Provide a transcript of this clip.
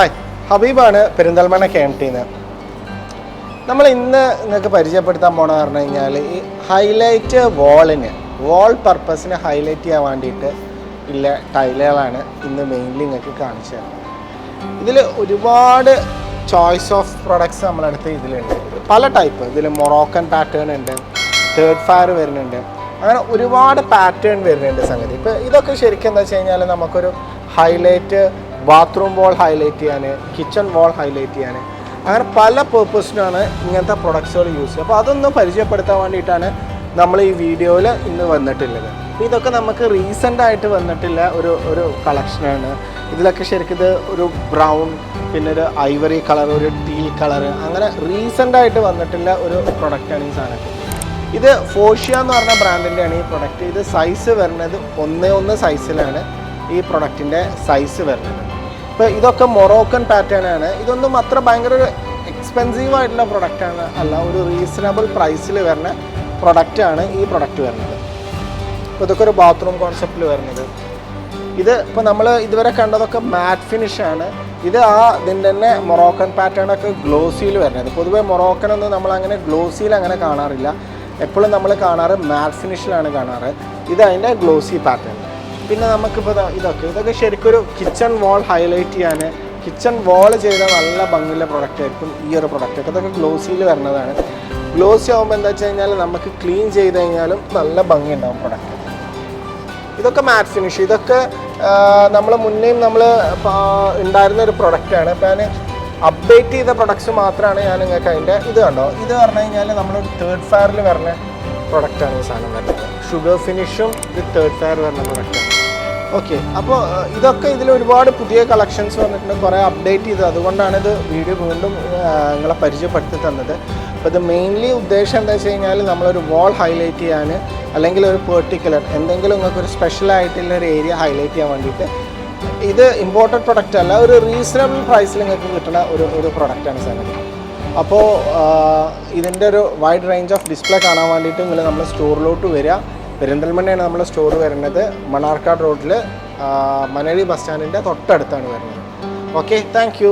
Hi ഹബീബാണ് Perinthalmanna K M നമ്മൾ ഇന്ന് നിങ്ങൾക്ക് പരിചയപ്പെടുത്താൻ പോണെന്ന് പറഞ്ഞു കഴിഞ്ഞാൽ ഈ ഹൈലൈറ്റ് വാളിന് വാൾ പർപ്പസിന് ഹൈലൈറ്റ് ചെയ്യാൻ വേണ്ടിയിട്ട് ഉള്ള ടൈലുകളാണ് ഇന്ന് മെയിൻലി നിങ്ങൾക്ക് കാണിച്ചു തരുന്നത്. ഇതിൽ ഒരുപാട് ചോയ്സ് ഓഫ് പ്രൊഡക്ട്സ് നമ്മളടുത്ത് ഇതിലുണ്ട്. പല ടൈപ്പ് ഇതിൽ മൊറോക്കൻ പാറ്റേൺ ഉണ്ട് തേർഡ് ഫയർ വരുന്നുണ്ട്. അങ്ങനെ ഒരുപാട് പാറ്റേൺ വരുന്നുണ്ട് സംഗതി. ഇപ്പോൾ ഇതൊക്കെ ശരിക്കും എന്താ വെച്ച് കഴിഞ്ഞാൽ നമുക്കൊരു ഹൈലൈറ്റ് ബാത്റൂം വാൾ ഹൈലൈറ്റ് ചെയ്യാൻ കിച്ചൺ വാൾ ഹൈലൈറ്റ് ചെയ്യാൻ അങ്ങനെ പല പേർപ്പസിനാണ് ഇങ്ങനത്തെ പ്രൊഡക്ട്സുകൾ യൂസ് ചെയ്യുക. അപ്പോൾ അതൊന്ന് പരിചയപ്പെടുത്താൻ വേണ്ടിയിട്ടാണ് നമ്മൾ ഈ വീഡിയോയിൽ ഇന്ന് വന്നിട്ടുള്ളത്. അപ്പോൾ ഇതൊക്കെ നമുക്ക് റീസെന്റ് ആയിട്ട് വന്നിട്ടുള്ള ഒരു ഒരു കളക്ഷനാണ് ഇതിലൊക്കെ ശരിക്കും ഇത് ഒരു ബ്രൗൺ പിന്നെ ഒരു ഐവറി കളർ ഒരു ടീൽ കളർ അങ്ങനെ റീസെന്റ് ആയിട്ട് വന്നിട്ടുള്ള ഒരു പ്രൊഡക്റ്റാണ് ഈ സാധനം. ഇത് ഫോഷ്യ എന്ന് പറഞ്ഞ ബ്രാൻഡിന്റെയാണ് ഈ പ്രൊഡക്റ്റ് ഇത് സൈസ് വരുന്നത് ഒന്ന് ഒന്ന് സൈസിലാണ് ഈ പ്രൊഡക്റ്റിന്റെ സൈസ് വരുന്നത്. ഇപ്പോൾ ഇതൊക്കെ മൊറോക്കൻ പാറ്റേൺ ആണ്. ഇതൊന്നും അത്ര ഭയങ്കര എക്സ്പെൻസീവ് ആയിട്ടുള്ള പ്രൊഡക്റ്റ് ആണ്. അല്ല ഒരു റീസണബിൾ പ്രൈസിൽ വരുന്ന പ്രൊഡക്റ്റ് ആണ് ഈ പ്രൊഡക്റ്റ് വരുന്നത്. അപ്പോൾ ഇതൊക്കെ ഒരു ബാത്റൂം കോൺസെപ്റ്റിൽ വരുന്നത്. ഇത് ഇപ്പോൾ നമ്മൾ ഇതുവരെ കണ്ടതൊക്കെ മാറ്റ് ഫിനിഷ് ആണ്. ഇത് ആ ഇതിന്റെ തന്നെ മൊറോക്കൻ പാറ്റേൺ ഒക്കെ ഗ്ലോസിയിൽ വരുന്നത്. പൊതുവേ മൊറോക്കൻ ഒന്നും നമ്മൾ അങ്ങനെ ഗ്ലോസിയിൽ അങ്ങനെ കാണാറില്ല. എപ്പോഴും നമ്മൾ കാണാറ് മാറ്റ് ഫിനിഷിലാണ് കാണാറ്. ഇത് അതിന്റെ ഗ്ലോസി പാറ്റേൺ പിന്നെ നമുക്കിപ്പോൾ ഇതൊക്കെ. ഇതൊക്കെ ശരിക്കും ഒരു കിച്ചൺ വാൾ ഹൈലൈറ്റ് ചെയ്യാൻ കിച്ചൺ വാൾ ചെയ്ത നല്ല ഭംഗിയുള്ള പ്രൊഡക്റ്റ് ആയിരിക്കും ഈ ഒരു പ്രൊഡക്റ്റ് ഒക്കെ ഇതൊക്കെ ഗ്ലോസിയിൽ വരുന്നതാണ്. ഗ്ലോസി ആകുമ്പോൾ എന്താ വെച്ച് കഴിഞ്ഞാൽ നമുക്ക് ക്ലീൻ ചെയ്ത് കഴിഞ്ഞാലും നല്ല ഭംഗി ഉണ്ടാവും പ്രൊഡക്റ്റ് ഇതൊക്കെ മാറ്റ് ഫിനിഷ് ഇതൊക്കെ നമ്മൾ മുന്നേയും നമ്മൾ ഉണ്ടായിരുന്ന ഒരു പ്രൊഡക്റ്റാണ് ഇപ്പം ഞാൻ അപ്ഡേറ്റ് ചെയ്ത പ്രൊഡക്ട്സ് മാത്രമാണ് ഞാൻ നിങ്ങൾക്ക് അതിന്റെ ഇത് കണ്ടോ ഇത് പറഞ്ഞു കഴിഞ്ഞാൽ നമ്മൾ തേർഡ് ഫയറിൽ വരുന്ന പ്രൊഡക്റ്റാണ് ഈ സാധനം വരുന്നത്. ഷുഗർ ഫിനിഷും ഇത് തേർഡ് ഫയർ വരുന്ന പ്രൊഡക്റ്റാണ് ഓക്കെ. അപ്പോൾ ഇതൊക്കെ ഇതിൽ ഒരുപാട് പുതിയ കളക്ഷൻസ് വന്നിട്ടുണ്ട്. കുറേ അപ്ഡേറ്റ് ചെയ്തത് അതുകൊണ്ടാണ് ഇത് വീഡിയോ വീണ്ടും നിങ്ങളെ പരിചയപ്പെടുത്തി തന്നത്. അപ്പോൾ ഇത് മെയിൻലി ഉദ്ദേശം എന്താ വെച്ച് കഴിഞ്ഞാൽ നമ്മളൊരു വാൾ ഹൈലൈറ്റ് ചെയ്യാൻ അല്ലെങ്കിൽ ഒരു പെർട്ടിക്കുലർ എന്തെങ്കിലും നിങ്ങൾക്ക് ഒരു സ്പെഷ്യൽ ആയിട്ടുള്ള ഒരു ഏരിയ ഹൈലൈറ്റ് ചെയ്യാൻ വേണ്ടിയിട്ട് ഇത് ഇമ്പോർട്ടഡ് പ്രൊഡക്റ്റ് അല്ല ഒരു റീസണബിൾ പ്രൈസിൽ നിങ്ങൾക്ക് കിട്ടുന്ന ഒരു ഒരു പ്രൊഡക്റ്റാണ് സംഗതി അപ്പോൾ ഇതിന്റെ ഒരു വൈഡ് റേഞ്ച് ഓഫ് ഡിസ്പ്ലേ കാണാൻ വേണ്ടിയിട്ട് നിങ്ങൾ നമ്മൾ സ്റ്റോറിലോട്ട് വരിക. പെരിന്തൽമണ്ണയാണ് നമ്മുടെ സ്റ്റോർ വരുന്നത്. മണ്ണാർക്കാട് റോഡിൽ മനേഴി ബസ് സ്റ്റാൻഡിന്റെ തൊട്ടടുത്താണ് വരുന്നത്. Okay thank